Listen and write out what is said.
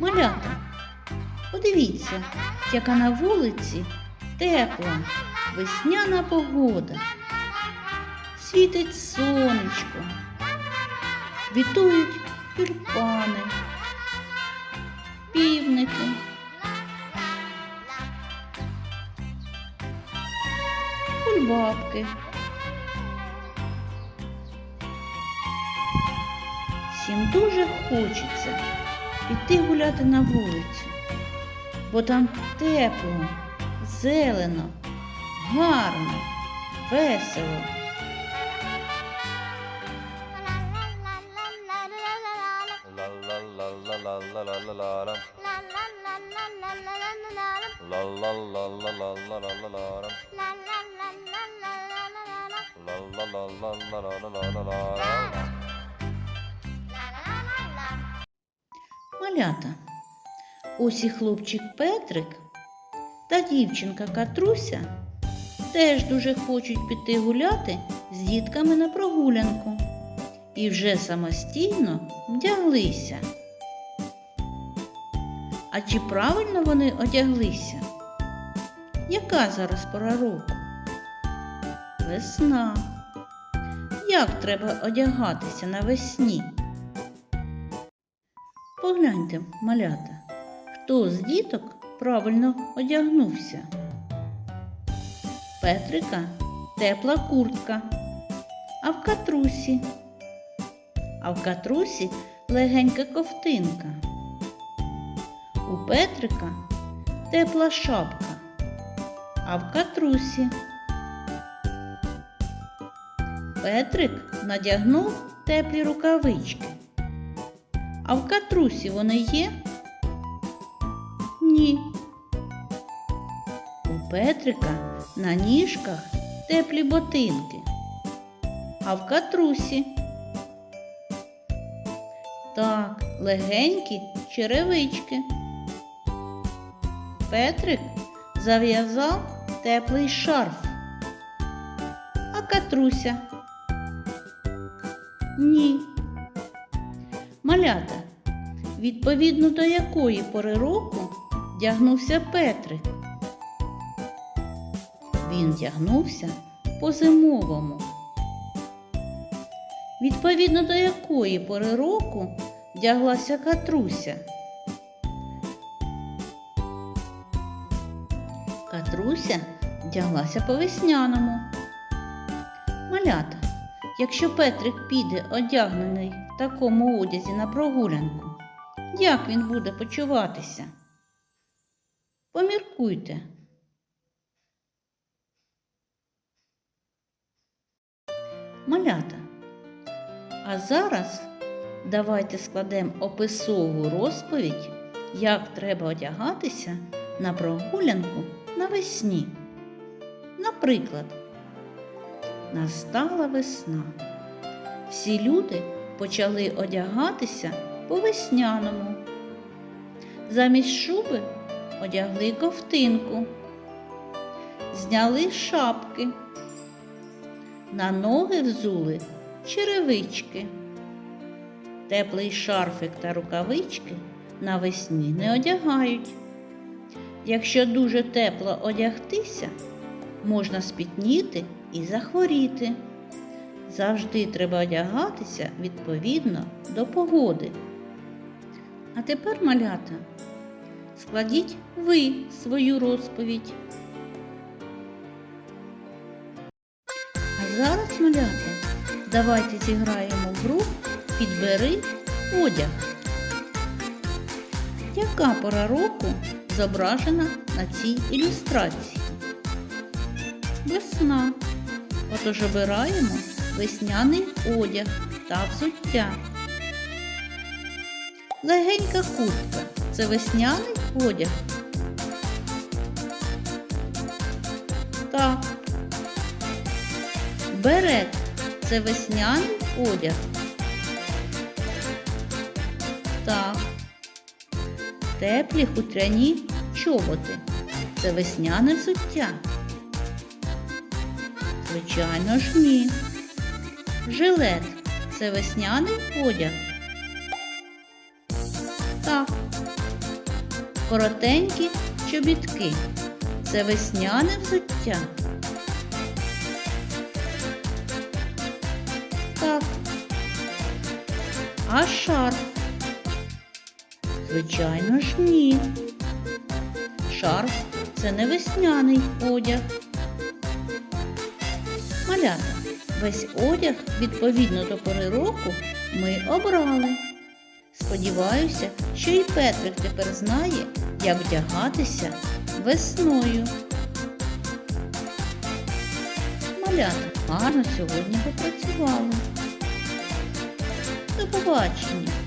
Малята, подивіться, яка на вулиці тепла весняна погода. Світить сонечко, вітують тюльпани, півники. Кульбабки. Всім дуже хочеться піти гуляти на вулицю, бо там тепло, зелено, гарно, весело. Малята. Ось і хлопчик Петрик та дівчинка Катруся теж дуже хочуть піти гуляти з дітками на прогулянку і вже самостійно вдяглися. А чи правильно вони одяглися? Яка зараз пора року? Весна. Як треба одягатися навесні? Погляньте, малята, хто з діток правильно одягнувся. Петрика тепла куртка, а в катрусі. А в катрусі легенька ковтинка. У Петрика тепла шапка, а в катрусі. Петрик надягнув теплі рукавички. А в катрусі вони є? Ні. У Петрика на ніжках теплі ботинки, а в катрусі. Так, легенькі черевички. Петрик зав'язав теплий шарф. А катруся? Ні. Малята, відповідно до якої пори року вдягнувся Петрик? Він вдягнувся по-зимовому. Відповідно до якої пори року вдяглася Катруся? Катруся вдяглася по-весняному. Малята, якщо Петрик піде одягнений в такому одязі на прогулянку, як він буде почуватися? Поміркуйте. Малята. А зараз давайте складемо описову розповідь, як треба одягатися на прогулянку навесні. Наприклад, настала весна. Всі люди почали одягатися по-весняному. Замість шуби одягли ковтинку, зняли шапки, на ноги взули черевички. Теплий шарфик та рукавички навесні не одягають. Якщо дуже тепло одягтися, можна спітніти і захворіти. Завжди треба одягатися відповідно до погоди. А тепер, малята, складіть ви свою розповідь. А зараз, малята, давайте зіграємо в гру Підбери одяг. Яка пора року зображена на цій ілюстрації? Весна. Отож обираємо весняний одяг та взуття. Легенька куртка це весняний одяг. Так. Берет це весняний одяг. Так. Теплі хутряні чоботи. Це весняне взуття. Звичайно ж ні. Жилет це весняний одяг. Так. Коротенькі чобітки. Це весняне взуття. Так. А шарф? Звичайно ж ні. Шарф це не весняний одяг. Малята, весь одяг відповідно до пори року ми обрали. Сподіваюся, що і Петрик тепер знає, як вдягатися весною. Малята гарно сьогодні попрацювали. До побачення!